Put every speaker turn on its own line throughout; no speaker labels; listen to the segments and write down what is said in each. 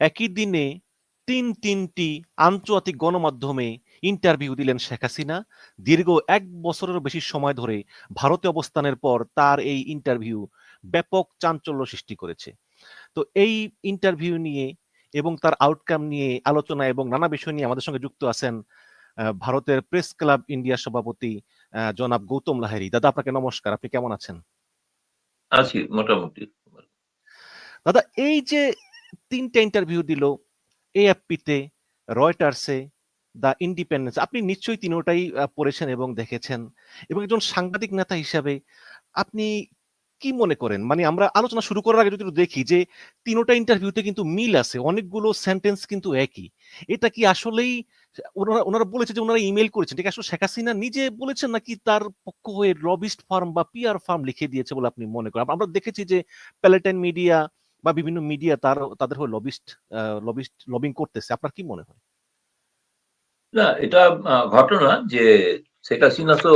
একই দিনে তিন তিনটি আন্তর্জাতিক গণমাধ্যমে ইন্টারভিউ দিলেন শেখ হাসিনা। দীর্ঘ এক বছরের বেশি সময় ধরে ভারতে অবস্থানের পর তার এই ইন্টারভিউ ব্যাপক চাঞ্চল্য সৃষ্টি করেছে। তো এই ইন্টারভিউ নিয়ে এবং তার আউটকাম নিয়ে আলোচনা এবং নানা বিষয় নিয়ে আমাদের সঙ্গে যুক্ত আছেন ভারতের প্রেস ক্লাব ইন্ডিয়ার সভাপতি আহ, জনাব গৌতম লাহেরি দাদা আপনাকে নমস্কার। আপনি কেমন আছেন?
আছি মোটামুটি।
দাদা এই যে তিনটা ইন্টারভিউ দিল এএফপিতে রয়টার্সে দ্য ইন্ডিপেন্ডেন্স আপনি নিশ্চয়ই তিনোটাই পড়েছেন এবং দেখেছেন। এবং একজন সাংবাদিক নেতা হিসাবে আপনি কি মনে করেন? মানে আমরা আলোচনা শুরু করার আগে যদি দেখি যে তিনোটা ইন্টারভিউতে কিন্তু মিল আছে, অনেকগুলো সেন্টেন্স কিন্তু একই। এটা কি আসলেই ওনারা ওনারা বলেছে যে ওনারা ইমেল করেছেন? ঠিক আসলে শেখ হাসিনা নিজে বলেছেন নাকি তার পক্ষ হয়ে লবিস্ট ফার্ম বা পিআর ফার্ম লিখে দিয়েছে বলে আপনি মনে করেন? আমরা দেখেছি যে প্যালেটাইন মিডিয়া বা বিভিন্ন মিডিয়া তার, তাদের হয়ে লবিস্ট লবিস্ট লবিং করতেছে। আপনার কি মনে হয়?
না, এটা ঘটনা যে শেখ হাসিনা তো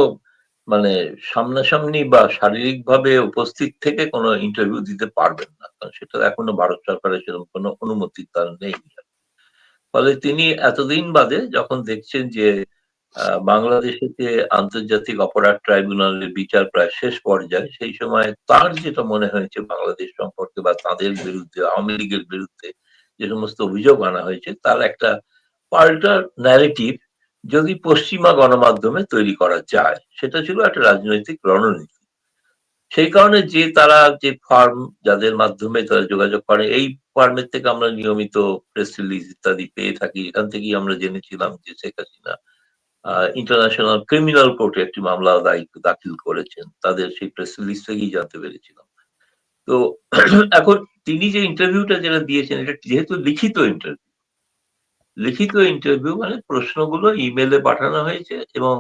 মানে সামনাসামনি বা শারীরিক ভাবে উপস্থিত থেকে কোনো ইন্টারভিউ দিতে পারবেন না। কারণ সেটা এখনও ভারত সরকারের সেরকম কোনো অনুমতি তার নেই। ফলে তিনি এতদিন বাদে যখন দেখছেন যে বাংলাদেশে যে আন্তর্জাতিক অপরাধ ট্রাইব্যুনালের বিচার প্রায় শেষ পর্যায়ে, সেই সময় তার যেটা মনে হয়েছে বাংলাদেশ সম্পর্কে বা তাদের বিরুদ্ধে, আওয়ামী লীগের বিরুদ্ধে যে সমস্ত অভিযোগ আনা হয়েছে, তার একটা পাল্টা ন্যারেটিভ যদি পশ্চিমা গণমাধ্যমে তৈরি করা যায়, সেটা ছিল একটা রাজনৈতিক রণনীতি। সেই কারণে যে তারা যে ফার্ম যাদের মাধ্যমে তারা যোগাযোগ করে, এই ফার্মের থেকে আমরা নিয়মিত প্রেস রিলিজ ইত্যাদি পেয়ে থাকি। এখান থেকেই আমরা জেনেছিলাম যে শেখ হাসিনা ইন্টারন্যাশনাল ক্রিমিনাল কোর্টে একটি মামলা দায়িত্ব দাখিল করেছেন। তাদের সেই প্রেস রিলিজ থেকেই জানতে পেরেছিলাম। তো এখন তিনি যে ইন্টারভিউটা যেটা দিয়েছেন, এটা যেহেতু লিখিত ইন্টারভিউ লিখিত ইন্টারভিউ মানে প্রশ্নগুলো ইমেলে পাঠানো হয়েছে এবং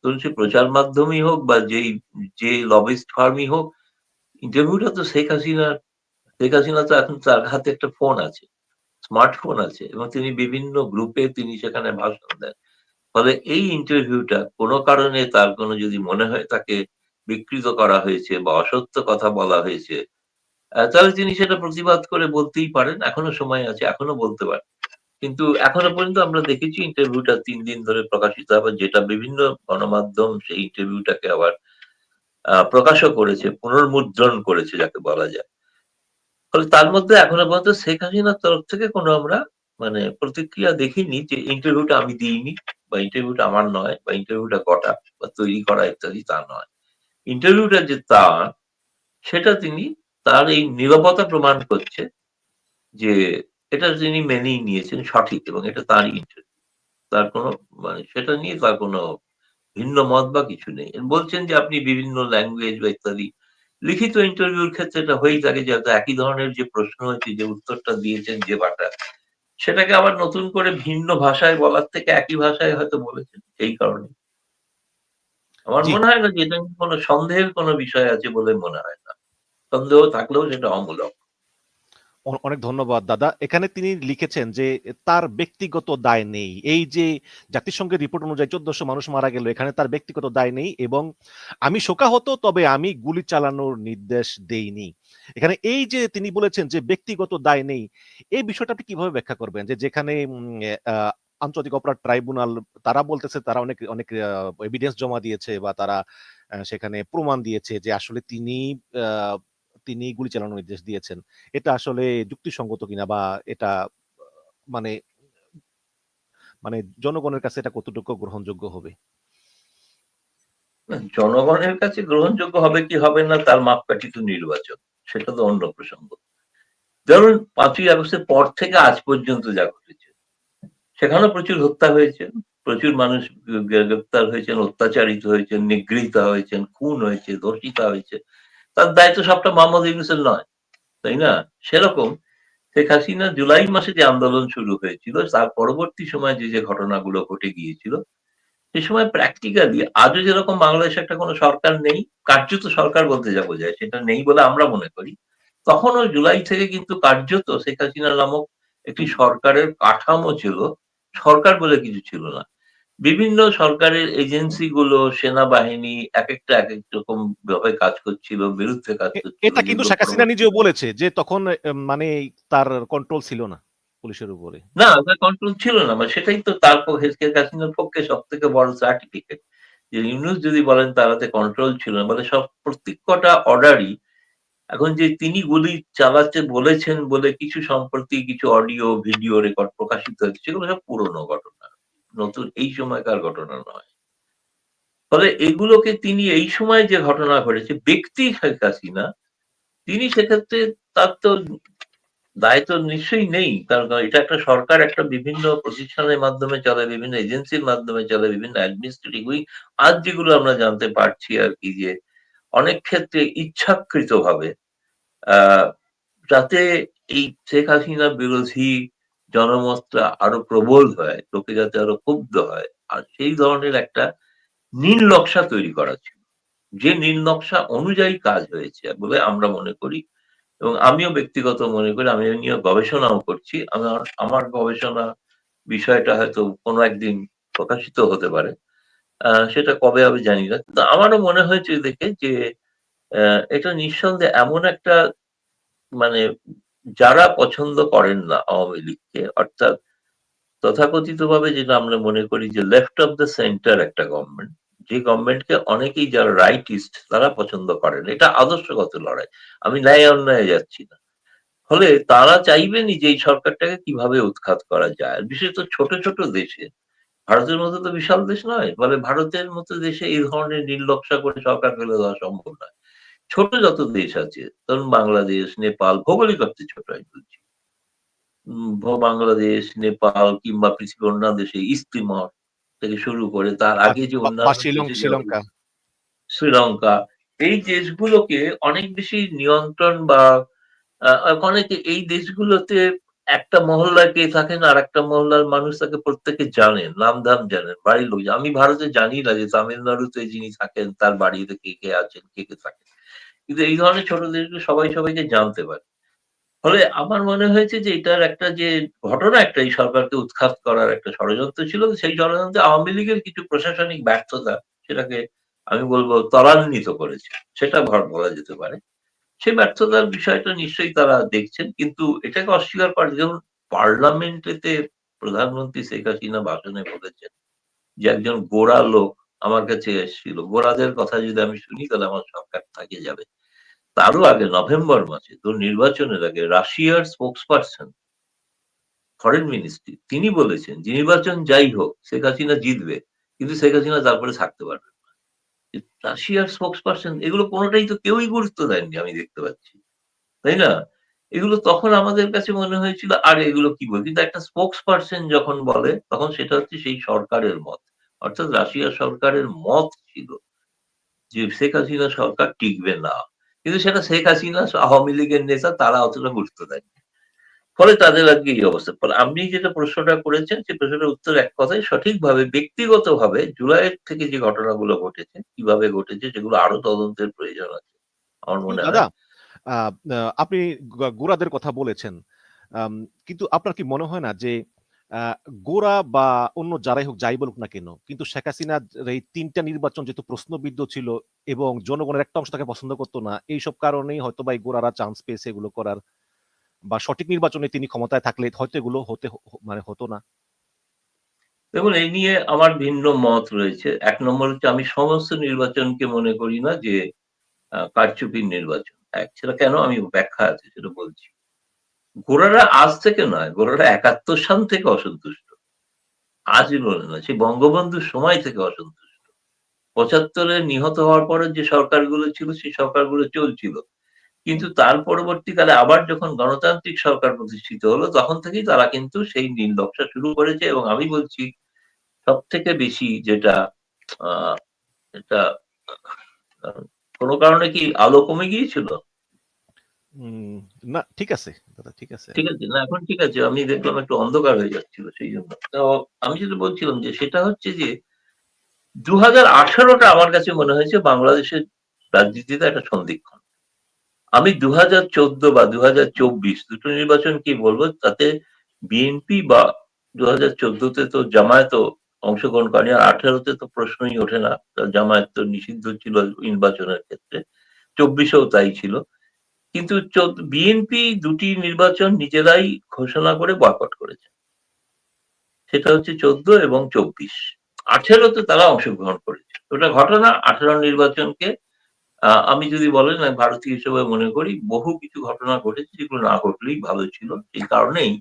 ধরুন সে প্রচার মাধ্যমই হোক বা যেই, যে লবিস্ট ফার্মই হোক ইন্টারভিউটা তো শেখ হাসিনার, শেখ হাসিনা তো এখন তার হাতে একটা ফোন আছে। স্মার্টফোন আছে এবং তিনি বিভিন্ন গ্রুপে তিনি সেখানে ভাষণ দেন। ফলে এই ইন্টারভিউটা কোনো কারণে তার কোনো যদি মনে হয় তাকে বিকৃত করা হয়েছে বা অসত্য কথা বলা হয়েছে তাহলে তিনি সেটা প্রতিবাদ করে বলতেই পারেন। এখনও সময় আছে, এখনও বলতে পারেন। কিন্তু এখনও পর্যন্ত আমরা দেখেছি ইন্টারভিউটা তিন দিন ধরে প্রকাশিত হবে, যেটা বিভিন্ন গণমাধ্যম সেই ইন্টারভিউটাকে আবার প্রকাশও করেছে, পুনর্মুদ্রণ করেছে, যাকে বলা যায়। ফলে তার মধ্যে এখনও পর্যন্ত শেখ হাসিনার তরফ থেকে কোনো আমরা মানে প্রতিক্রিয়া দেখিনি যে ইন্টারভিউটা আমি দিইনি বা ইন্টারভিউটা আমার নয় বা ইন্টারভিউটা কটা বা তৈরি করা ইত্যাদি তা নয়। ইন্টারভিউটা যে তার, সেটা তিনি তার এই নিরাপত্তা প্রমাণ করছে যে এটা তিনি মেনেই নিয়েছেন সঠিক এবং এটা তারই ইন্টারভিউ তার কোনো মানে সেটা নিয়ে তার কোনো ভিন্ন মত বা কিছু নেই। বলছেন যে আপনি বিভিন্ন ল্যাঙ্গুয়েজ বা ইত্যাদি লিখিত ইন্টারভিউর ক্ষেত্রে এটা হয়েই থাকে যে একই ধরনের যে প্রশ্ন হয়েছে যে উত্তরটা দিয়েছেন যে বাটা সেটাকে আবার নতুন করে ভিন্ন ভাষায় বলার থেকে একই ভাষায় হয়তো বলেছেন এই কারণে। আমার মনে হয় না যে এটা কোনো সন্দেহের কোনো বিষয় আছে বলে মনে হয় না। সন্দেহ থাকলেও সেটা অমূলক।
অনেক ধন্যবাদ, দাদা। এখানে তিনি লিখেছেন যে, তার ব্যক্তিগত দায় নেই। এই যে জাতিসংঘের রিপোর্ট অনুযায়ী চোদ্দশো মানুষ মারা গেল, এখানে তার ব্যক্তিগত দায় নেই এবং আমি শোকাহত, তবে আমি গুলি চালানোর নির্দেশ দেইনি। এখানে এই যে তিনি বলেছেন যে, ব্যক্তিগত দায় নেই, এই বিষয়টা আপনি কীভাবে ব্যাখ্যা করবেন? যে যেখানে আন্তর্জাতিক অপরাধ ট্রাইব্যুনাল, তারা বলতেছে, তারা অনেক অনেক এভিডেন্স জমা দিয়েছে বা তারা সেখানে প্রমাণ দিয়েছে যে আসলে তিনি তিনি গুলি চালানোর নির্দেশ দিয়েছেন। এটা আসলে যুক্তিসঙ্গত কিনা বা এটা মানে মানে জনগণের কাছে এটা কতটুকু গ্রহণযোগ্য হবে?
জনগণের কাছে গ্রহণযোগ্য হবে কি হবে না তার মাপকাঠি তো নির্বাচন, সেটা তো অন্য প্রসঙ্গ। ধরুন পাঁচই আগস্টের পর থেকে আজ পর্যন্ত যা ঘটেছে, সেখানেও প্রচুর হত্যা হয়েছে, প্রচুর মানুষ গ্রেপ্তার হয়েছেন, অত্যাচারিত হয়েছেন, নিগৃহীত হয়েছেন, খুন হয়েছে ধর্ষিতা হয়েছে তার দায়িত্ব সবটা মোহাম্মদ ইউনুসের নয়, তাই না? সেরকম শেখ হাসিনা জুলাই মাসে যে আন্দোলন শুরু হয়েছিল, তার পরবর্তী সময় যে যে ঘটনাগুলো ঘটে গিয়েছিল, সে সময় প্র্যাকটিক্যালি আজও যেরকম বাংলাদেশে একটা কোনো সরকার নেই, কার্যত সরকার বলতে যাব বোঝায়, সেটা নেই বলে আমরা মনে করি, তখনও জুলাই থেকে কিন্তু কার্যত শেখ হাসিনা নামক একটি সরকারের কাঠামো ছিল, সরকার বলে কিছু ছিল না। বিভিন্ন সরকারের এজেন্সি গুলো সেনাবাহিনী এক একটা এক এক রকম ভাবে কাজ করছিল বিরুদ্ধে কাজ করছিল
এটা কিন্তু শেখ হাসিনা নিজেও বলেছে যে তখন মানে তার কন্ট্রোল ছিল না পুলিশের উপরে।
না ওটা কন্ট্রোল ছিল না মানে সেটাই তো তার পক্ষে শেখ হাসিনার পক্ষে সব থেকে বড় সার্টিফিকেট যে ইউনুস যদি বলেন তারাতে কন্ট্রোল ছিল না মানে সব প্রত্যেকটা অর্ডারই এখন যে তিনি গুলি চালাতে বলেছেন বলে কিছু সম্প্রতি কিছু অডিও ভিডিও রেকর্ড প্রকাশিত হয়েছে সেগুলো সব পুরনো ঘটনা। নতুন এই সময়কার ঘটনা নয়। ফলে এগুলোকে তিনি এই সময় যে ঘটনা ঘটেছে, ব্যক্তি শেখ হাসিনা, তিনি সেক্ষেত্রে তার তো দায়িত্ব নিশ্চয়ই নেই, কারণ এটা একটা সরকার, একটা বিভিন্ন প্রতিষ্ঠানের মাধ্যমে চলে, বিভিন্ন এজেন্সির মাধ্যমে চলে, বিভিন্ন অ্যাডমিনিস্ট্রেটিভ আজ যেগুলো আমরা জানতে পারছি আর কি যে অনেক ক্ষেত্রে ইচ্ছাকৃত ভাবে আহ, যাতে এই শেখ হাসিনা বিরোধী জনমতটা আরও প্রবল হয়, লোকে যাতে আরও ক্ষুব্ধ হয়। আর সেই ধরনের একটা নীল নকশা তৈরি করা ছিল। যে নীল নকশা অনুযায়ী কাজ হয়েছে বলে আমরা মনে করি এবং আমিও ব্যক্তিগত মনে করি, আমি নিয়ে গবেষণাও করছি। আমার আমার গবেষণা বিষয়টা হয়তো কোনো একদিন প্রকাশিত হতে পারে। সেটা কবে হবে জানি না। কিন্তু আমারও মনে হয়েছে দেখে যে এটা নিঃসন্দেহে এমন একটা মানে যারা পছন্দ করেন না আওয়ামী লীগকে, অর্থাৎ তথাকথিত ভাবে যেটা আমরা মনে করি যে লেফট অফ দ্য সেন্টার একটা গভর্নমেন্ট যে গভর্নমেন্টকে অনেকেই যারা রাইটিস্ট তারা পছন্দ করেন। এটা আদর্শগত লড়াই। আমি ন্যায় অন্যায় যাচ্ছি না। ফলে তারা চাইবেনই যে এই সরকারটাকে কীভাবে উৎখাত করা যায়। বিশেষত ছোট ছোট দেশে। ভারতের মতো তো বিশাল দেশ নয়। ফলে ভারতের মতো দেশে এই ধরনের নির্লক্ষা করে সরকার ফেলে দেওয়া সম্ভব নয়। ছোট যত দেশ আছে ধরুন বাংলাদেশ নেপাল ভৌগোলিক অর্থে ছোট আমি বলছি। বাংলাদেশ নেপাল কিংবা পৃথিবীর অন্যান্য দেশে ইস্তিমর থেকে শুরু করে তার আগে যে অন্যান্য
শ্রীলঙ্কা। শ্রীলঙ্কা
এই দেশগুলোকে অনেক বেশি নিয়ন্ত্রণ বা অনেকে এই দেশগুলোতে একটা মহল্লায় কে থাকেন আর একটা মহল্লার মানুষ তাকে প্রত্যেকে জানেন নাম ধাম জানেন বাড়ির লোক। আমি ভারতে জানি না যে তামিলনাড়ুতে যিনি থাকেন তার বাড়িতে কে কে আছেন কে কে থাকেন। কিন্তু এই ধরনের ছোট দেশগুলো সবাই সবাইকে জানতে পারে। ফলে আমার মনে হয়েছে যে এটার একটা যে ঘটনা একটা, এই সরকারকে উৎখাত করার একটা ষড়যন্ত্র ছিল। সেই ষড়যন্ত্রে আওয়ামী লীগের কিছু প্রশাসনিক ব্যর্থতা সেটাকে আমি বলব ত্বরান্বিত করেছে। সেটা ভর বলা যেতে পারে। সেই ব্যর্থতার বিষয়টা নিশ্চয়ই তারা দেখছেন, কিন্তু এটাকে অস্বীকার করে যেমন পার্লামেন্টেতে প্রধানমন্ত্রী শেখ হাসিনা ভাষণে বলেছেন যে একজন গোড়া লোক আমার কাছে এসেছিল। গোড়াদের কথা যদি আমি শুনি, তাহলে আমার সরকার থাকে যাবে। তারও আগে নভেম্বর মাসে তো নির্বাচনের আগে রাশিয়ার স্পোক্স পার্সন ফরেন মিনিস্ট্রি তিনি বলেছেন যে নির্বাচন যাই হোক, শেখ হাসিনা জিতবে, কিন্তু শেখ হাসিনা তারপরে থাকতে পারবে না। রাশিয়ার স্পোক্স পার্সন এগুলো কোনোটাই তো কেউই গুরুত্ব দেননি, আমি দেখতে পাচ্ছি। তাই না? এগুলো তখন আমাদের কাছে মনে হয়েছিল, আর এগুলো কি বল কিন্তু একটা স্পোক্স পার্সন যখন বলে, তখন সেটা হচ্ছে সেই সরকারের মত। অর্থাৎ রাশিয়া সরকারের মত ছিল যে শেখ হাসিনা সরকার টিকবে না। কিন্তু সেটা শেখ হাসিনা, আওয়ামী লীগের নেতা, তারা অতটা গুরুত্ব দেয়নি। ফলে তাদের আজকে এই অবস্থা? ফলে আপনি যেটা প্রশ্নটা করেছেন সেই প্রশ্নটার উত্তর এক কথায় সঠিকভাবে, ব্যক্তিগতভাবে জুলাইয়ের থেকে যে ঘটনাগুলো ঘটেছে, কীভাবে ঘটেছে, সেগুলো আরও তদন্তের প্রয়োজন আছে, আমার মনে হয়।
আপনি গোড়াদের কথা বলেছেন। কিন্তু আপনার কি মনে হয় না যে গোড়া বা অন্য যারাই হোক যাই বলুক না কেন, কিন্তু শেখ হাসিনার এই তিনটা নির্বাচন যেহেতু প্রশ্নবিদ্ধ ছিল এবং জনগণের একটা অংশ তাকে পছন্দ করতো না, এইসব কারণেই হয়তো বা এই গোড়ারা চান্স পেয়েছে এগুলো করার বা সঠিক নির্বাচনে তিনি ক্ষমতায় থাকলে হয়তো এগুলো হতে মানে হতো না।
দেখুন, এই নিয়ে আমার ভিন্ন মত রয়েছে। এক নম্বর হচ্ছে আমি সমস্ত নির্বাচনকে মনে করি না যে কারচুপির নির্বাচন। এক, সেটা কেন আমি ব্যাখ্যা আছে সেটা বলছি। গোড়ারা আজ থেকে নয় গোড়ারা একাত্তর সাল থেকে অসন্তুষ্ট। আজ বলে না সেই বঙ্গবন্ধুর সময় থেকে অসন্তুষ্ট। পঁচাত্তরে নিহত হওয়ার পরে যে সরকারগুলো ছিল, সেই সরকারগুলো চলছিল। কিন্তু তার পরবর্তীকালে আবার যখন গণতান্ত্রিক সরকার প্রতিষ্ঠিত হলো, তখন থেকেই তারা কিন্তু সেই নীল নকশা শুরু করেছে এবং আমি বলছি সব থেকে বেশি যেটা, আহ, এটা কোনো কারণে কি আলো কমে গিয়েছিল?
না, ঠিক আছে, দাদা, ঠিক আছে।
ঠিক আছে, না, এখন ঠিক আছে, আমি দেখলাম একটু অন্ধকার হয়ে যাচ্ছিল, সেই জন্য। আমি যেটা বলছিলাম যে, সেটা হচ্ছে যে দু হাজার আঠারোটা আমার কাছে মনে হয়েছে বাংলাদেশের রাজনীতিতে একটা সন্ধিক্ষণ। আমি দু হাজার চোদ্দ বা দু হাজার চব্বিশ দুটো নির্বাচন কি বলব, তাতে বিএনপি বা দু হাজার চোদ্দতে তো জামায়াতও অংশগ্রহণ করেনি, আর আঠারোতে তো প্রশ্নই ওঠে না, জামায়াত তো নিষিদ্ধ ছিল নির্বাচনের ক্ষেত্রে। চব্বিশেও তাই ছিল। কিন্তু বিএনপি দুটি নির্বাচন নিজেরাই ঘোষণা করে বয়কট করেছে। সেটা হচ্ছে চোদ্দ এবং চব্বিশ। আঠেরোতে তারা অংশগ্রহণ করেছে। ওটা ঘটনা, আঠেরো নির্বাচনকে আমি যদি বলেন, আমি ভারতীয় হিসেবে মনে করি, বহু কিছু ঘটনা ঘটেছে যেগুলো না ঘটলেই ভালো ছিল। এই কারণেই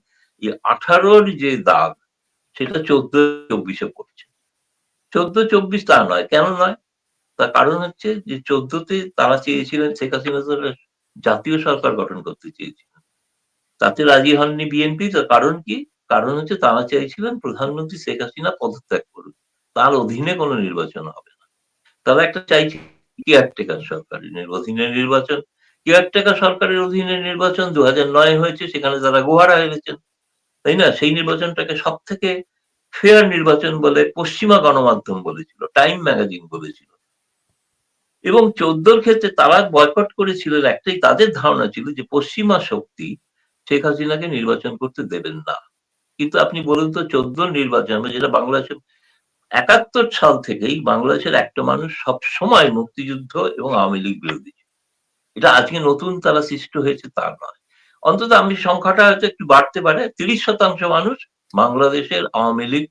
এই আঠারোর যে দাগ, সেটা চোদ্দ, চব্বিশে পড়ছে। চোদ্দ, চব্বিশ তা নয়। কেন নয়? তার কারণ হচ্ছে যে চোদ্দতে তারা চেয়েছিলেন শেখ হাসিনা জাতীয় সরকার গঠন করতে চেয়েছিলেন তাতে রাজি হননি বিএনপি, তার কারণ কি? কারণ হচ্ছে তারা চাইছিলেন প্রধানমন্ত্রী শেখ হাসিনা পদত্যাগ করুন তার অধীনে কোনো নির্বাচন হবে না। তারা একটা চাইছে কেয়ারটেকার সরকারের অধীনে নির্বাচন। কেয়ারটেকার সরকারের অধীনে নির্বাচন দু নয় হয়েছে, সেখানে তারা গোহারা হেরেছেন তাই না? সেই নির্বাচনটাকে সব থেকে ফেয়ার নির্বাচন বলে পশ্চিমা গণমাধ্যম বলেছিল টাইম ম্যাগাজিন বলেছিল। এবং চোদ্দোর ক্ষেত্রে তারা বয়কট করেছিলেন একটাই তাদের ধারণা ছিল যে পশ্চিমা শক্তি শেখ হাসিনাকে নির্বাচন করতে দেবেন না। কিন্তু আপনি বলুন তো চোদ্দ নির্বাচন যেটা বাংলাদেশের একাত্তর সাল থেকেই বাংলাদেশের একটা মানুষ সব সময় মুক্তিযুদ্ধ এবং আওয়ামী লীগ বিরোধী। এটা আজকে নতুন তারা সৃষ্ট হয়েছে তা নয়। অন্তত আমি সংখ্যাটা হয়তো একটু বাড়তে পারে, তিরিশ শতাংশ মানুষ বাংলাদেশের আওয়ামী লীগ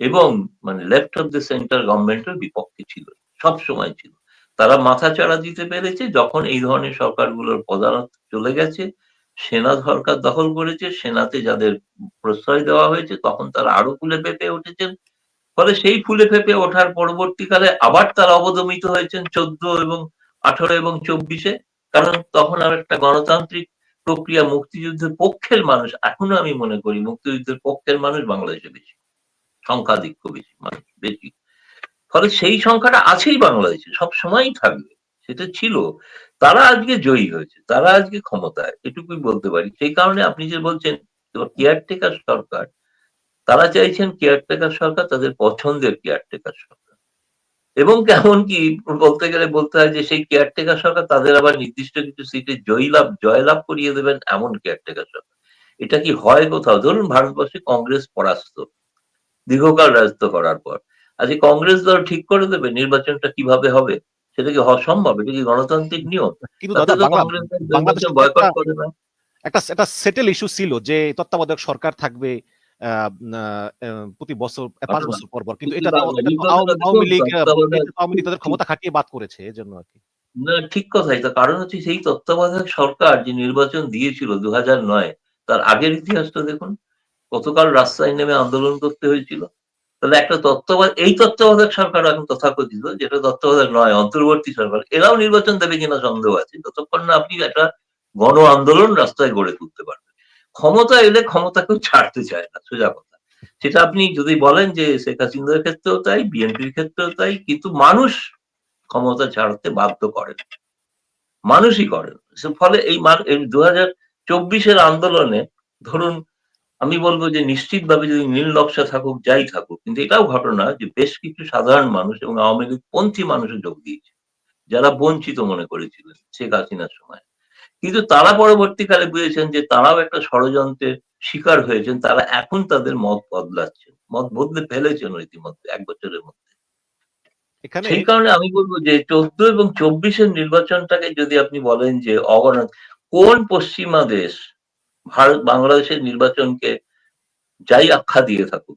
এবং মানে লেফট অফ দ্য সেন্টার গভর্নমেন্টের বিপক্ষে ছিল সব সময় ছিল। তারা মাথা চাড়া দিতে পেরেছে যখন এই ধরনের সরকারগুলোর প্রধানত চলে গেছে। সেনা সরকার দখল করেছে, সেনাতে যাদের প্রশ্রয় দেওয়া হয়েছে তখন তারা আরও ফুলে ফেপে উঠেছেন। ফলে সেই ফুলে ফেপে ওঠার পরবর্তীকালে আবার তারা অবদমিত হয়েছেন চোদ্দ এবং আঠারো এবং চব্বিশে। কারণ তখন আর একটা গণতান্ত্রিক প্রক্রিয়া মুক্তিযুদ্ধের পক্ষের মানুষ, এখনও আমি মনে করি মুক্তিযুদ্ধের পক্ষের মানুষ বাংলাদেশে বেশি। সংখ্যাধিক্য বেশি মানুষ, বেশি। ফলে সেই সংখ্যাটা আছেই বাংলাদেশে, সব সময়ই থাকবে, সেটা ছিল। তারা আজকে জয়ী হয়েছে, তারা আজকে ক্ষমতায়, এটুকুই বলতে পারি। সেই কারণে আপনি যে বলছেন কেয়ারটেকার সরকার, তারা চাইছেন কেয়ারটেকার সরকার, তাদের পছন্দের কেয়ারটেকার সরকার। এবং কেমন কি, বলতে গেলে বলতে হয় যে, সেই কেয়ারটেকার সরকার তাদের আবার নির্দিষ্ট কিছু সিটে জয়লাভ জয়লাভ করিয়ে দেবেন এমন কেয়ারটেকার সরকার। এটা কি হয় কোথাও? ধরুন ভারতবর্ষে কংগ্রেস পরাস্ত, দীর্ঘকাল রাজত্ব করার পর। আজকে কংগ্রেস দল ঠিক করে দেবে নির্বাচনটা কীভাবে হবে সেটা কি হওয়া সম্ভব এটা কি গণতান্ত্রিক নিয়ম? তো
তো
বয়কট
একটা-
করে না।
একটা একটা সেটেল ইস্যু ছিল যে তত্ত্বাবধায়ক সরকার থাকবে প্রতি বছর পাঁচ বছর পর পর। কিন্তু এটা তো তো আওয়ামী লীগ তো আওয়ামী লীগ তাদের ক্ষমতা খাটিয়ে বাদ করেছে এই জন্য আর কি।
না ঠিক কথাই তার কারণ হচ্ছে সেই তত্ত্বাবধায়ক সরকার যে নির্বাচন দিয়েছিল দু নয় তার আগের ইতিহাসটা দেখুন। কতকাল রাস্তায় নেমে আন্দোলন করতে হয়েছিল। তাহলে একটা তত্ত্বাবধায়ক, এই তত্ত্বাবধায়ক সরকার এখন তথাকথিত, যেটা তত্ত্বাবধায়ক নয়, অন্তর্বর্তী সরকার। এরাও নির্বাচন দেবে কিনা সন্দেহ আছে। ততক্ষণ না আপনি একটা গণ আন্দোলন রাস্তায় গড়ে তুলতে পারবেন। ক্ষমতা এলে ক্ষমতা কেউ ছাড়তে চায় না, সোজা কথা। সেটা আপনি যদি বলেন যে শেখ হাসিনার ক্ষেত্রেও তাই, বিএনপির ক্ষেত্রেও তাই, কিন্তু মানুষ ক্ষমতা ছাড়তে বাধ্য করেন। মানুষই করেন। ফলে এই দু হাজার চব্বিশের আন্দোলনে ধরুন আমি বলব যে নিশ্চিতভাবে যদি নীল নকশা থাকুক যাই থাকুক কিন্তু এটাও ঘটনা যে বেশ কিছু সাধারণ মানুষ এবং আওয়ামী লীগ পন্থী মানুষও যোগ দিয়েছে যারা বঞ্চিত মনে করেছিলেন শেখ হাসিনার সময়। কিন্তু তারা পরবর্তীকালে বুঝেছেন যে তারাও একটা ষড়যন্ত্রের শিকার হয়েছেন তারা এখন তাদের মত বদলাচ্ছেন মত বদলে ফেলেছেন ইতিমধ্যে এক বছরের মধ্যে। সেই কারণে আমি বলব যে চোদ্দ এবং চব্বিশের নির্বাচনটাকে যদি আপনি বলেন যে অগণত কোন পশ্চিমা দেশ ভারত বাংলাদেশের নির্বাচনকে যাই আখ্যা দিয়ে থাকুক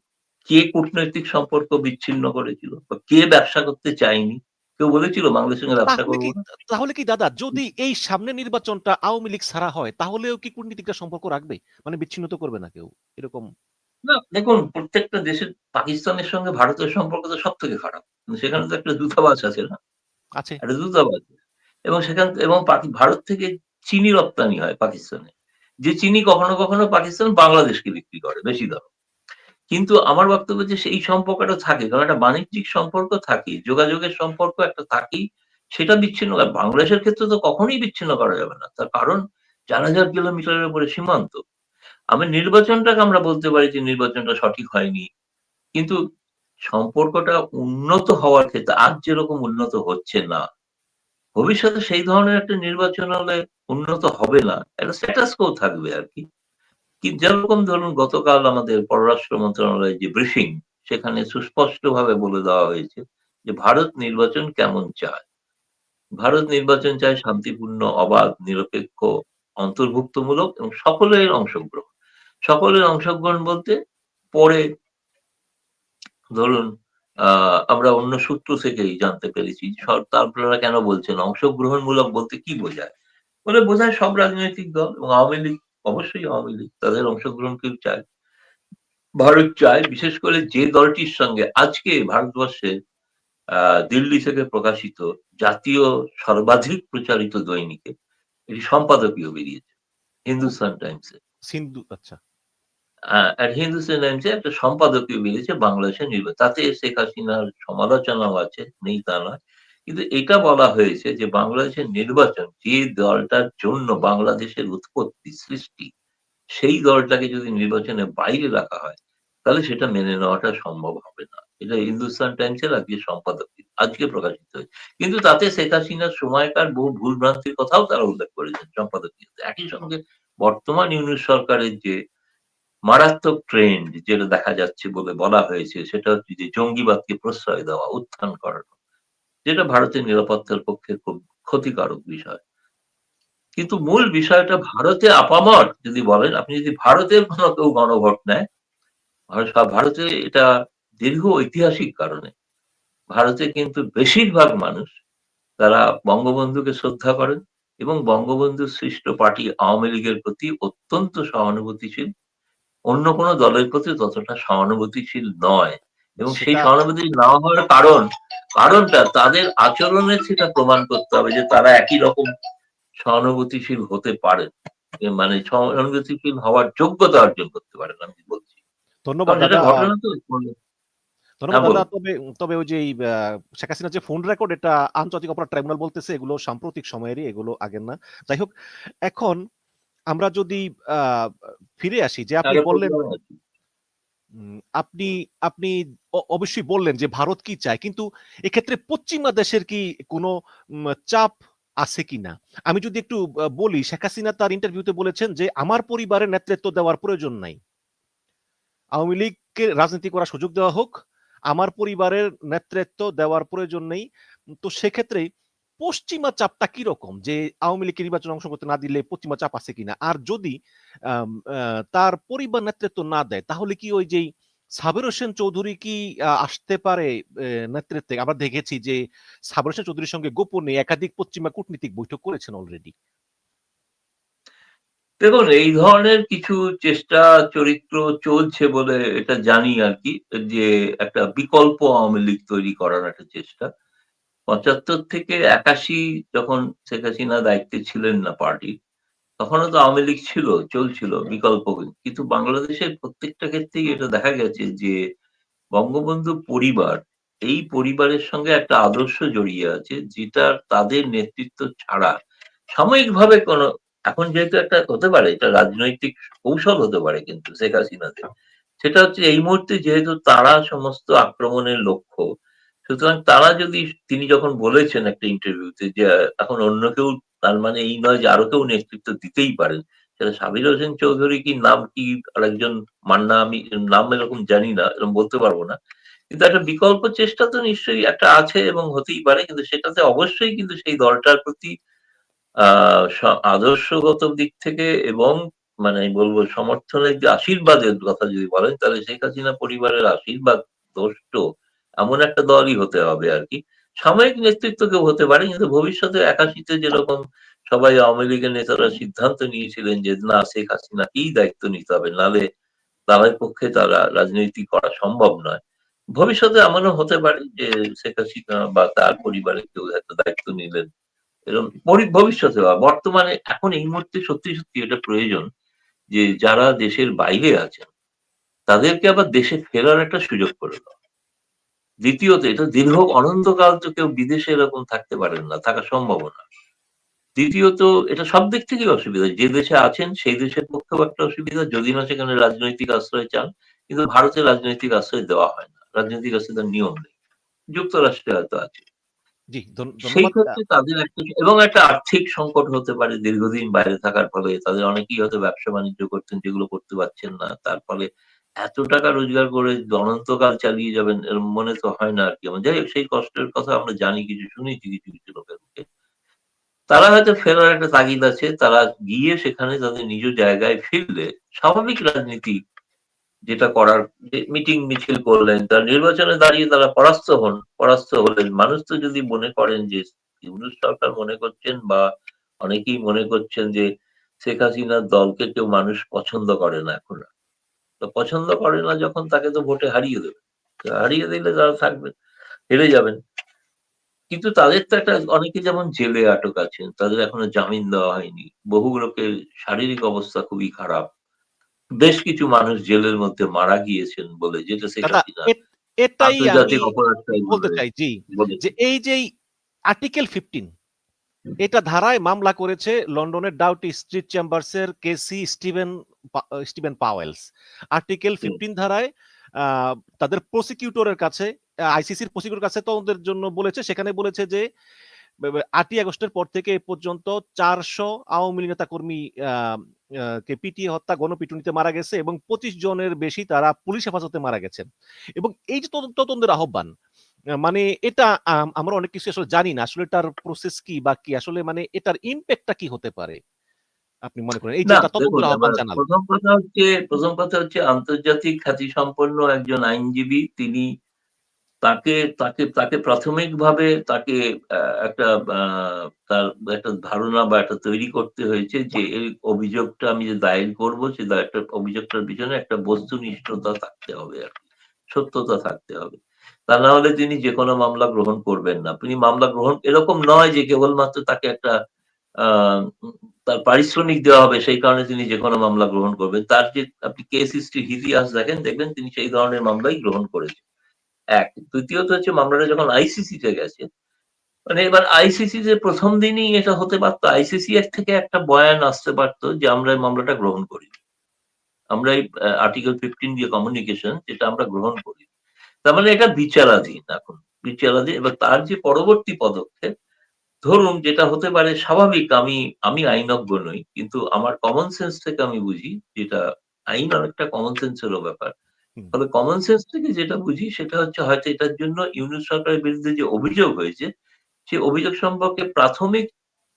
কে কূটনৈতিক সম্পর্ক বিচ্ছিন্ন করেছিল বা কে ব্যবসা করতে চায়নি কেউ বলেছিল বাংলাদেশের সঙ্গে ব্যবসা
তাহলে
করব
কি তাহলে কি দাদা যদি এই সামনে নির্বাচনটা আওয়ামী লীগ ছাড়া হয় তাহলেও কি কূটনীতিকরা সম্পর্ক রাখবে? মানে বিচ্ছিন্ন তো করবে না কেউ এরকম।
না দেখুন প্রত্যেকটা দেশের পাকিস্তানের সঙ্গে ভারতের সম্পর্ক তো সব থেকে খারাপ। সেখানে তো একটা দূতাবাস আছে না?
আছে।
একটা দূতাবাস। এবং সেখান এবং ভারত থেকে চিনি রপ্তানি হয় পাকিস্তানে। যে চিনি কখনো কখনো পাকিস্তান বাংলাদেশকে বিক্রি করে, বেশি দাম। কিন্তু আমার বক্তব্য যে সেই সম্পর্কটা থাকে, কারণ একটা বাণিজ্যিক সম্পর্ক থাকে, যোগাযোগের সম্পর্ক একটা থাকেই, সেটা বিচ্ছিন্ন বাংলাদেশের ক্ষেত্রে তো কখনোই বিচ্ছিন্ন করা যাবে না। তার কারণ চার হাজার কিলোমিটারের উপরে সীমান্ত। আমি নির্বাচনটাকে আমরা বলতে পারি যে নির্বাচনটা সঠিক হয়নি। কিন্তু সম্পর্কটা উন্নত হওয়ার ক্ষেত্রে, আজ যেরকম উন্নত হচ্ছে না ভবিষ্যতে সেই ধরনের একটা নির্বাচন হলে উন্নত হবে না, একটা স্ট্যাটাস কো থাকবে আর কি। যেরকম ধরুন গতকাল আমাদের পররাষ্ট্র মন্ত্রণালয়ের যে ব্রিফিং সেখানে সুস্পষ্টভাবে বলে দেওয়া হয়েছে যে ভারত নির্বাচন কেমন চায়। ভারত নির্বাচন চায় শান্তিপূর্ণ, অবাধ, নিরপেক্ষ, অন্তর্ভুক্তমূলক এবং সকলের অংশগ্রহণ। সকলের অংশগ্রহণ বলতে পরে ধরুন আমরা অন্য সূত্র থেকেই জানতে পেরেছি। সর- তা আপনারা কেন বলছেন? অংশগ্রহণমূলক বলতে কি বোঝায়? বলে বোঝায় সব রাজনৈতিক দল এবং আওয়ামী লীগ, অবশ্যই আওয়ামী লীগ, তাদের অংশগ্রহণ কেউ চায় ভারত চায়, বিশেষ করে যে দলটির সঙ্গে আজকে ভারতবর্ষে দিল্লি থেকে প্রকাশিত জাতীয় সর্বাধিক প্রচারিত দৈনিকে, এটি সম্পাদকীয় বেরিয়েছে, হিন্দুস্তান টাইমসে।
সিন্ধু আচ্ছা।
আর হিন্দুস্তান টাইমসে একটা সম্পাদকীয় বেরিয়েছে বাংলাদেশের নির্বাচন। তাতে শেখ হাসিনার সমালোচনাও আছে, নেই তা নয়। কিন্তু এটা বলা হয়েছে যে বাংলাদেশের নির্বাচন যে দলটার জন্য বাংলাদেশের উৎপত্তি সৃষ্টি, সেই দলটাকে যদি নির্বাচনের বাইরে রাখা হয়, তাহলে সেটা মেনে নেওয়াটা সম্ভব হবে না। এটা হিন্দুস্তান টাইমসের আজকে সম্পাদক আজকে প্রকাশিত হয়েছে। কিন্তু তাতে শেখ হাসিনার সময়কার বহু ভুল ভ্রান্তির কথাও তারা উল্লেখ করেছেন সম্পাদকীয়তে। একই সঙ্গে বর্তমান ইউনিট সরকারের যে মারাত্মক ট্রেন্ড যেটা দেখা যাচ্ছে বলে বলা হয়েছে, সেটা হচ্ছে যে জঙ্গিবাদকে প্রশ্রয় দেওয়া, উত্থান করানো, যেটা ভারতের নিরাপত্তার পক্ষে খুব ক্ষতিকারক বিষয়। কিন্তু মূল বিষয়টা ভারতে আপামর, যদি বলেন, আপনি যদি ভারতের কোনো কেউ গণভোট নেয়, ভারতে এটা দীর্ঘ ঐতিহাসিক কারণে। ভারতে কিন্তু বেশিরভাগ মানুষ তারা বঙ্গবন্ধুকে শ্রদ্ধা করেন এবং বঙ্গবন্ধু সৃষ্ট পার্টি আওয়ামী লীগের প্রতি অত্যন্ত সহানুভূতিশীল। অন্য কোনো দলের প্রতি ততটা সহানুভূতিশীল নয়। এবং সেই সহানুভূতি না হওয়ার কারণ কারণটা তাদের আচরণে সেটা প্রমাণ করতে হবে যে তারা একই রকম সহানুভূতিশীল হতে পারে। মানে সহানুভূতিশীল হওয়ার যোগ্যতা অর্জন করতে পারেন আমি বলছি?
ধন্যবাদ
ঘটনা তো
ধন্যবাদ
হ্যাঁ,
তবে তবে ওই যে শেখ হাসিনার যে ফোন রেকর্ড এটা আন্তর্জাতিক অপরাধ ট্রাইব্যুনাল বলতেছে এগুলো সাম্প্রতিক সময়েরই এগুলো আগের না। যাই হোক এখন আমরা যদি আহ, ফিরে আসি যে আপনি বললেন আপনি। আপনি অবশ্যই বললেন যে ভারত কি চায় কিন্তু এক্ষেত্রে পশ্চিমা দেশের কি কোনো চাপ আছে কিনা আমি যদি একটু বলি শেখ হাসিনা তার ইন্টারভিউতে বলেছেন যে আমার পরিবারের নেতৃত্ব দেওয়ার প্রয়োজন নাই। আওয়ামী লীগকে রাজনীতি করার সুযোগ দেওয়া হোক আমার পরিবারের নেতৃত্ব দেওয়ার প্রয়োজন নেই। তো সেক্ষেত্রে পশ্চিমা চাপটা কীরকম? যে আওয়ামী লীগকে নির্বাচন অংশ করতে না দিলে পশ্চিমা চাপ আছে কিনা? আর যদি তার পরিবার নেতৃত্ব না দেয়, তাহলে কি ওই যে সাবের হোসেন চৌধুরী কি আসতে পারে নেতৃত্বে? আমরা দেখেছি যে সাবের হোসেন চৌধুরীর সঙ্গে গোপনে একাধিক পশ্চিমা কূটনীতিক বৈঠক করেছেন অলরেডি
দেখুন, এই ধরনের কিছু চেষ্টা, চরিত্র চলছে বলে এটা জানি আর কি, যে একটা বিকল্প আওয়ামী লীগ তৈরি করার একটা চেষ্টা। পঁচাত্তর থেকে একাশি যখন শেখ হাসিনা দায়িত্বে ছিলেন না পার্টি তখনও তো আওয়ামী লীগ ছিল, চলছিল, বিকল্প কিন্তু বাংলাদেশের প্রত্যেকটা ক্ষেত্রেই এটা দেখা গেছে যে বঙ্গবন্ধু পরিবার, এই পরিবারের সঙ্গে একটা আদর্শ জড়িয়ে আছে যেটা তাদের নেতৃত্ব ছাড়া সাময়িকভাবে কোনো, এখন যেহেতু একটা হতে পারে, এটা রাজনৈতিক কৌশল হতে পারে কিন্তু শেখ হাসিনাদের। সেটা হচ্ছে এই মুহূর্তে যেহেতু তারা সমস্ত আক্রমণের লক্ষ্য সুতরাং তারা যদি, তিনি যখন বলেছেন একটা ইন্টারভিউতে যে এখন অন্য কেউ, তার মানে এই নয় যে আরও কেউ নেতৃত্ব দিতেই পারেন, সেটা সাবির হোসেন চৌধুরী কি নাম কি আরেকজন মান্না আমি, নাম এরকম জানি না, এরকম বলতে পারব না। কিন্তু একটা বিকল্প চেষ্টা তো নিশ্চয়ই একটা আছে এবং হতেই পারে, কিন্তু সেটাতে অবশ্যই কিন্তু সেই দলটার প্রতি আদর্শগত দিক থেকে এবং মানে বলব সমর্থনের যে আশীর্বাদের কথা যদি বলেন, তাহলে শেখ হাসিনা পরিবারের আশীর্বাদ দোষ্ট এমন একটা দলই হতে হবে আর কি সাময়িক নেতৃত্ব কেউ হতে পারে, কিন্তু ভবিষ্যতে একাশিতে যেরকম সবাই আওয়ামী লীগের নেতারা সিদ্ধান্ত নিয়েছিলেন যে, না, শেখ হাসিনা হাসিনাকেই দায়িত্ব নিতে হবে, নালে তাদের পক্ষে তারা রাজনীতি করা সম্ভব নয়। ভবিষ্যতে এমনও হতে পারে যে, শেখ হাসিনা বা তার পরিবারে কেউ হয়তো দায়িত্ব নিলেন। এরকম ভবিষ্যতে বা বর্তমানে এখন এই মুহূর্তে সত্যি সত্যি এটা প্রয়োজন যে, যারা দেশের বাইরে আছেন, তাদেরকে আবার দেশে ফেরার একটা সুযোগ করে দাও। দ্বিতীয়ত এটা দীর্ঘ অনন্তকাল তো কেউ বিদেশে এরকম থাকতে পারেন না থাকা সম্ভব না। দ্বিতীয়ত এটা সব দিক থেকেই অসুবিধা যে দেশে আছেন সেই দেশের পক্ষেও একটা অসুবিধা যদি না সেখানে রাজনৈতিক আশ্রয় চান কিন্তু ভারতে রাজনৈতিক আশ্রয় দেওয়া হয় না রাজনৈতিক আশ্রয়ের নিয়ম নেই যুক্তরাষ্ট্রে হয়তো আছে। সেই ক্ষেত্রে তাদের একটা এবং একটা আর্থিক সংকট হতে পারে দীর্ঘদিন বাইরে থাকার ফলে তাদের অনেকেই হয়তো ব্যবসা বাণিজ্য করতেন যেগুলো করতে পারছেন না তার ফলে এত টাকা রোজগার করে অনন্তকাল চালিয়ে যাবেন মনে তো হয় না আর কি। আমার যাই সেই কষ্টের কথা আমরা জানি, কিছু শুনেছি কিছু কিছু লোকের মুখে। তারা হয়তো ফেরার একটা তাগিদ আছে, তারা গিয়ে সেখানে তাদের নিজ জায়গায় ফিরলে স্বাভাবিক রাজনীতি যেটা করার মিটিং মিছিল করলেন, তার নির্বাচনে দাঁড়িয়ে তারা পরাস্ত হন। পরাস্ত হলেন মানুষ তো যদি মনে করেন যে ইউনুস সরকার মনে করছেন বা অনেকেই মনে করছেন যে শেখ হাসিনার দলকে কেউ মানুষ পছন্দ করে না এখন। তো পছন্দ করে না যখন তাকে তো ভোটে হারিয়ে দেবে। হারিয়ে দিলে তারা থাকবেন হেরে যাবেন। কিন্তু তাদের তো একটা অনেকে যেমন জেলে আটক আছেন তাদের এখনও জামিন দেওয়া হয়নি। বহু লোকের শারীরিক অবস্থা খুবই খারাপ। বেশ কিছু মানুষ জেলের মধ্যে মারা গিয়েছেন বলে যেটা শেখ
দাদা
হাসিনা
এটাই আমি বলতে চাই জি। যে এই যে আর্টিকেল ফিফটিন এটা ধারায় মামলা করেছে লন্ডনের Doughty street চেম্বার্সের KC Stephen Stephen Powles. Article fifteen ধারায় তাদের প্রসিকিউটরের কাছে আইসিসির প্রসিকিউটর কাছে তদন্তের জন্য বলেছে সেখানে বলেছে যে আটই আগস্টের পর থেকে এ পর্যন্ত চারশো আওয়ামী লীগ নেতা কর্মী কে পিটিয়ে হত্যা গণপিটুনিতে মারা গেছে এবং পঁচিশ জনের বেশি তারা পুলিশ হেফাজতে মারা গেছেন। এবং এই যে তদন্ত- তদন্তের আহ্বান আহ, মানে এটা আমরা অনেক কিছু আসলে জানি না। আসলে এটার প্রসেস কি বা কি? আসলে মানে এটার ইম্প্যাক্টটা কি হতে পারে? আপনি মনে করেন? এই যে
প্রথম কথা হচ্ছে প্রথম কথা হচ্ছে আন্তর্জাতিক খ্যাতি সম্পন্ন একজন আইনজীবী তিনি তাকে তাকে তাকে প্রাথমিকভাবে তাকে একটা তার একটা ধারণা বা একটা তৈরি করতে হয়েছে যে এই অভিযোগটা আমি যে দায়ের করব সে দা- একটা অভিযোগটার পিছনে একটা বস্তুনিষ্ঠতা থাকতে হবে আর কি। সত্যতা থাকতে হবে। তা না হলে তিনি যে কোনো মামলা গ্রহণ করবেন না। তিনি মামলা গ্রহণ এরকম নয় যে কেবলমাত্র তাকে একটা তার পারিশ্রমিক দেওয়া হবে সেই কারণে তিনি যে কোনো মামলা গ্রহণ করবেন। তার যে আপনি কেস হিস্ট্রির ইতিহাস দেখেন, দেখবেন তিনি সেই ধরনের মামলাই গ্রহণ করেছেন। এক। দ্বিতীয়ত হচ্ছে মামলাটা যখন আইসিসি তে গেছে মানে এবার আইসিসি যে প্রথম দিনই এটা হতে পারতো আইসিসি এর থেকে একটা বয়ান আসতে পারতো যে আমরা এই মামলাটা গ্রহণ করি আমরা এই আর্টিকেল ফিফটিন দিয়ে কমিউনিকেশন যেটা আমরা গ্রহণ করি তার মানে এটা বিচারাধীন এখন। বিচারাধীন এবার তার যে পরবর্তী পদক্ষেপ ধরুন যেটা হতে পারে স্বাভাবিক আমি আমি আইনজ্ঞ নই কিন্তু আমার কমন সেন্স থেকে আমি বুঝি যেটা আইন অনেকটা কমন সেন্সেরও ব্যাপার। তবে কমন সেন্স থেকে যেটা বুঝি সেটা হচ্ছে হয়তো এটার জন্য ইউনিট সরকারের বিরুদ্ধে যে অভিযোগ হয়েছে সেই অভিযোগ সম্পর্কে প্রাথমিক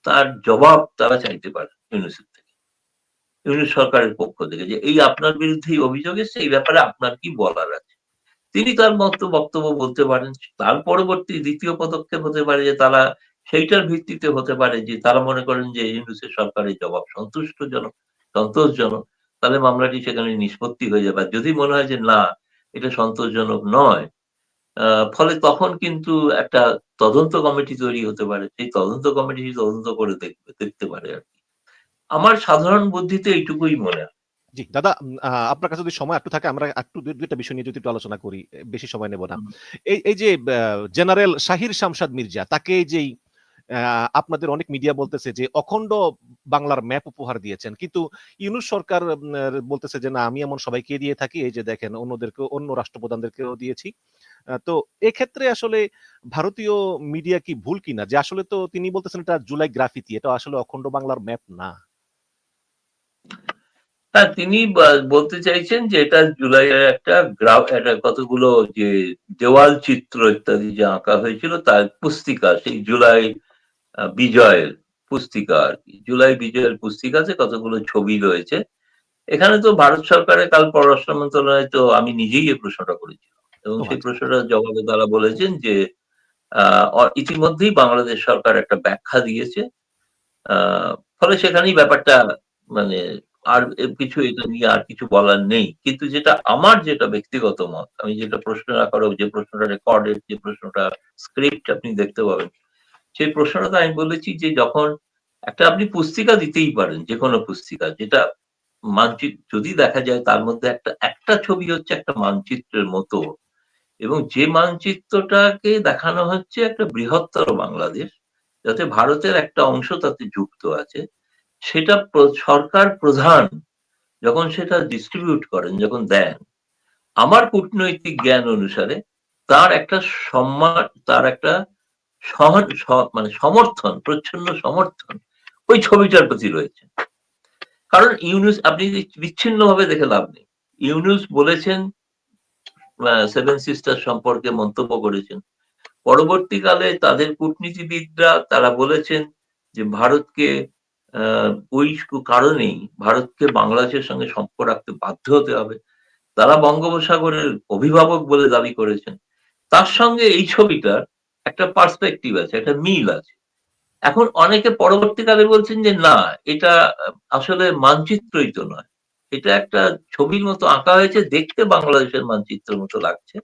তার জবাব তারা চাইতে পারে ইউনিসেফ থেকে। ইউনিট সরকারের পক্ষ থেকে যে এই আপনার বিরুদ্ধে এই অভিযোগ এসছে এই ব্যাপারে আপনার কি বলার আছে? তিনি তার মতো বক্তব্য বলতে পারেন, তার পরবর্তী দ্বিতীয় পদক্ষেপ হতে পারে যে তারা সেইটার ভিত্তিতে হতে পারে যে তারা মনে করেন যে ইউনুসের সরকারের জবাব সন্তুষ্টজনক, সন্তোষজনক, তাহলে মামলাটি সেখানে নিষ্পত্তি হয়ে যাবে। যদি মনে হয় যে না, এটা সন্তোষজনক নয় ফলে তখন কিন্তু একটা তদন্ত কমিটি তৈরি হতে পারে। সেই তদন্ত কমিটি তদন্ত করে দেখবে, দেখতে পারে আর কি। আমার সাধারণ বুদ্ধিতে এইটুকুই মনে হয়।
জি দাদা আহ, আপনার কাছে যদি সময় একটু থাকে আমরা একটু দুই- দুইটা বিষয় নিয়ে যদি একটু আলোচনা করি বেশি সময় নেব না। এই এই যে জেনারেল শাহির শামসাদ মির্জা তাকে এই যেই আপনাদের অনেক মিডিয়া বলতেছে যে অখণ্ড বাংলার ম্যাপ উপহার দিয়েছেন কিন্তু ইউনুস সরকার বলতেছে যে না আমি এমন সবাইকে দিয়ে থাকি এই যে দেখেন অন্যদেরকে অন্য রাষ্ট্রপ্রধানদেরকেও দিয়েছি। তো এক্ষেত্রে আসলে ভারতীয় মিডিয়া কি ভুল কিনা? যে আসলে তো তিনি বলতেছেন এটা জুলাই গ্রাফিতি এটা আসলে অখণ্ড বাংলার ম্যাপ না।
হ্যাঁ তিনি বলতে চাইছেন যে এটা জুলাইয়ের একটা গ্রাফ একটা কতগুলো যে দেওয়াল চিত্র ইত্যাদি যে আঁকা হয়েছিল তার পুস্তিকা সেই জুলাই বিজয়ের পুস্তিকা আর কি। জুলাই বিজয়ের পুস্তিকাতে কতগুলো ছবি রয়েছে। এখানে তো ভারত সরকারের কাল পররাষ্ট্র মন্ত্রণালয় তো আমি নিজেই এই প্রশ্নটা করেছিলাম। এবং সেই
আচ্ছা।
প্রশ্নটার জবাবে তারা বলেছেন যে আহ, ইতিমধ্যেই বাংলাদেশ সরকার একটা ব্যাখ্যা দিয়েছে। আহ, ফলে সেখানেই ব্যাপারটা মানে আর কিছু এটা নিয়ে আর কিছু বলার নেই। কিন্তু যেটা আমার যেটা ব্যক্তিগত মত, আমি যেটা প্রশ্ন রাখার যে প্রশ্নটা রেকর্ডেড যে প্রশ্নটা স্ক্রিপ্ট আপনি দেখতে পাবেন, সেই প্রশ্নটাতে আমি বলেছি যে যখন একটা আপনি পুস্তিকা দিতেই পারেন যে কোনো পুস্তিকা, যেটা মানচিত্র যদি দেখা যায় তার মধ্যে একটা একটা ছবি হচ্ছে একটা মানচিত্রের মতো, এবং যে মানচিত্রটাকে দেখানো হচ্ছে একটা বৃহত্তর বাংলাদেশ, যাতে ভারতের একটা অংশ তাতে যুক্ত আছে সেটা সরকার প্রধান যখন সেটা ডিস্ট্রিবিউট করেন, যখন দেন, আমার কূটনৈতিক জ্ঞান অনুসারে তার একটা সম্মান, তার একটা মানে সমর্থন, প্রচ্ছন্ন সমর্থন ওই ছবিটার প্রতি রয়েছে। কারণ ইউনুস, আপনি বিচ্ছিন্ন ভাবে দেখে লাভ নেই। ইউনুস বলেছেন সেভেন সিস্টার সম্পর্কে মন্তব্য করেছেন। পরবর্তীকালে তাদের কূটনীতিবিদরা, তারা বলেছেন যে ভারতকে ওই কারণেই ভারতকে বাংলাদেশের সঙ্গে সম্পর্ক রাখতে বাধ্য হতে হবে। তারা বঙ্গোপসাগরের অভিভাবক বলে দাবি করেছেন। তার সঙ্গে এই ছবিটার একটা পার্সপেক্টিভ আছে, একটা মিল আছে। এখন অনেকে পরবর্তীকালে বলছেন যে, না, এটা আসলে মানচিত্রই তো নয়। এটা একটা ছবির মতো আঁকা হয়েছে, দেখতে বাংলাদেশের মানচিত্রের মতো লাগছে।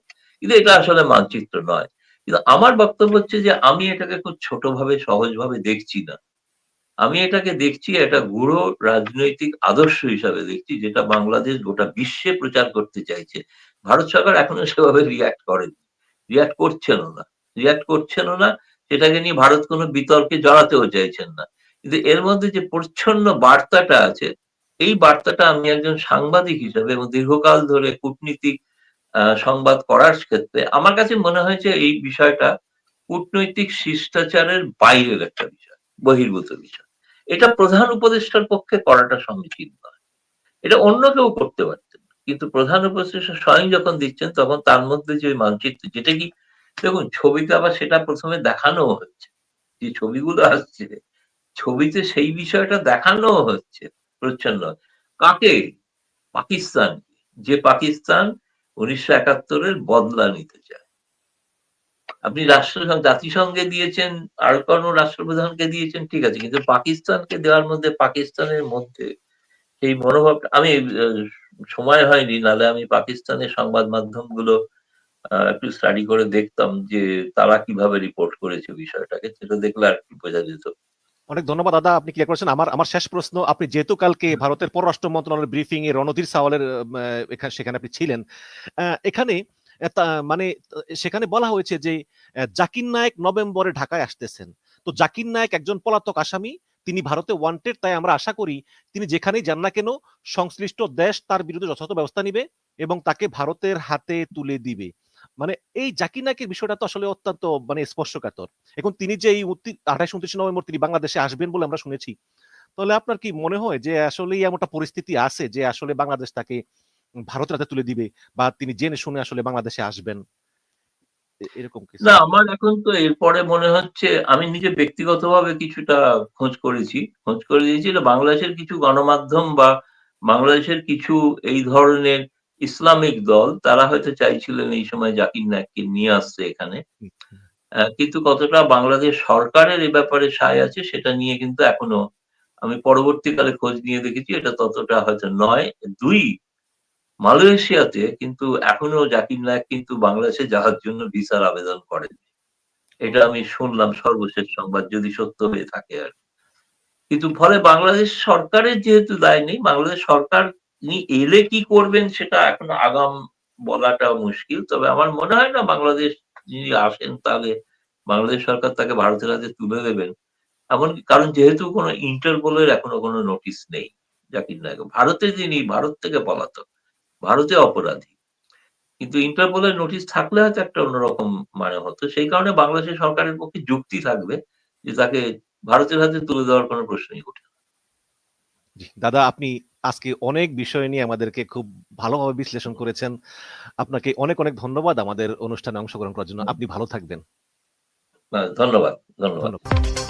কিন্তু এটা আসলে মানচিত্র নয়। কিন্তু আমার বক্তব্য হচ্ছে যে, আমি এটাকে খুব ছোটভাবে, সহজভাবে দেখছি না। আমি এটাকে দেখছি, একটা গূঢ় রাজনৈতিক আদর্শ হিসাবে দেখছি, যেটা বাংলাদেশ গোটা বিশ্বে প্রচার করতে চাইছে। ভারত সরকার এখনও সেভাবে রিয়াক্ট করেনি। রিয়াক্ট করছেনও না। রিয়াক্ট করছেনও না, সেটাকে নিয়ে ভারত কোনো বিতর্কে জড়াতেও চাইছেন না। কিন্তু এর মধ্যে যে প্রচ্ছন্ন বার্তাটা আছে, এই বার্তাটা আমি একজন সাংবাদিক হিসাবে এবং দীর্ঘকাল ধরে কূটনীতিক সংবাদ করার ক্ষেত্রে আমার কাছে মনে হয়েছে এই বিষয়টা কূটনৈতিক শিষ্টাচারের বাইরের একটা বিষয়, বহির্ভূত বিষয়। এটা প্রধান উপদেষ্টার পক্ষে করাটা সমীচীন নয়। এটা অন্য কেউ করতে পারতেন কিন্তু প্রধান উপদেষ্টা স্বয়ং যখন দিচ্ছেন, তখন তার মধ্যে যে মানচিত্র, যেটা কি দেখুন ছবিতে আবার সেটা প্রথমে দেখানো হচ্ছে। যে ছবিগুলো আসছে, ছবিতে সেই বিষয়টা দেখানো হচ্ছে প্রচ্ছন্ন। কাকে? পাকিস্তান যে পাকিস্তান উনিশশো একাত্তরের বদলা নিতে চায়। আপনি রাষ্ট্র জাতিসংঘে দিয়েছেন আর কোনো রাষ্ট্রপ্রধানকে দিয়েছেন, ঠিক আছে, কিন্তু পাকিস্তানকে দেওয়ার মধ্যে, পাকিস্তানের মধ্যে সেই মনোভাব আমি সময় হয়নি, নালে আমি পাকিস্তানের সংবাদ মাধ্যমগুলো একটু স্টাডি করে দেখতাম যে তারা কীভাবে রিপোর্ট করেছে বিষয়টাকে, সেটা দেখলে আর কি বোঝা যেত।
অনেক ধন্যবাদ, দাদা, আপনি ক্লিয়ার করেছেন। আমার আমার শেষ প্রশ্ন, আপনি যেহেতু কালকে ভারতের পররাষ্ট্র মন্ত্রণালয়ের ব্রিফিং এ রণধীর সাওয়ালের এখানে সেখানে আপনি ছিলেন এখানে মানে সেখানে বলা হয়েছে যে জাকির নায়েক নভেম্বরে ঢাকায় আসতেছেন। তো জাকির নায়েক একজন পলাতক আসামি, তিনি ভারতে ওয়ান্টেড তাই আমরা আশা করি তিনি যেখানেই যান না কেন, সংশ্লিষ্ট দেশ তার বিরুদ্ধে যথাযথ ব্যবস্থা নিবে এবং তাকে ভারতের হাতে তুলে দিবে। মানে এই জাকির নায়কের বিষয়টা তো আসলে অত্যন্ত মানে স্পর্শকাতর। এখন তিনি যে এই আঠাশ উনত্রিশ নভেম্বর তিনি বাংলাদেশে আসবেন বলে আমরা শুনেছি। তাহলে আপনার কি মনে হয় যে আসলে এমনটা পরিস্থিতি আছে যে আসলে বাংলাদেশ তাকে ভারতের হাতে তুলে দিবে বা তিনি জেনে শুনে আসলে বাংলাদেশে আসবেন। এরকম কিছু?
না আমার এখন তো এরপরে মনে হচ্ছে আমি নিজে ব্যক্তিগতভাবে কিছুটা খোঁজ করেছি। খোঁজ করে দিয়েছি বাংলাদেশের কিছু গণমাধ্যম বা বাংলাদেশের কিছু এই ধরনের ইসলামিক দল তারা হয়তো চাইছিলেন এই সময় জাকির নায়ককে নিয়ে আসতে এখানে। কিন্তু কতটা বাংলাদেশ সরকারের এ ব্যাপারে সায় আছে সেটা নিয়ে কিন্তু এখনও আমি পরবর্তীকালে খোঁজ নিয়ে দেখেছি এটা ততটা হয়তো নয় দুই মালয়েশিয়াতে কিন্তু এখনও জাকির নায়ক কিন্তু বাংলাদেশে যাওয়ার জন্য ভিসার আবেদন করেন। এটা আমি শুনলাম সর্বশেষ সংবাদ, যদি সত্য হয়ে থাকে আর কিন্তু ফলে বাংলাদেশ সরকারের যেহেতু দায় নেই, বাংলাদেশ সরকার তিনি এলে কি করবেন সেটা এখন আগাম বলাটা মুশকিল। তবে আমার মনে হয় না বাংলাদেশ যিনি আসেন তাহলে বাংলাদেশ সরকার তাকে ভারতের হাতে তুলে দেবেন। এমন কারণ যেহেতু কোনো ইন্টারপোলের এখনও কোনো নোটিশ নেই জাকির নায়ক। ভারতে যিনি, ভারত থেকে পলাতক। ভারতে অপরাধী। কিন্তু ইন্টারপোলের নোটিশ থাকলে হয়তো একটা অন্যরকম মানে হতো। সেই কারণে বাংলাদেশের সরকারের পক্ষে যুক্তি থাকবে যে তাকে ভারতের হাতে তুলে দেওয়ার কোনো প্রশ্নই ওঠে
জি, দাদা আপনি আজকে অনেক বিষয় নিয়ে আমাদেরকে খুব ভালোভাবে বিশ্লেষণ করেছেন। আপনাকে অনেক অনেক ধন্যবাদ আমাদের অনুষ্ঠানে অংশগ্রহণ করার জন্য। আপনি ভালো থাকবেন।
ধন্যবাদ।
ধন্যবাদ।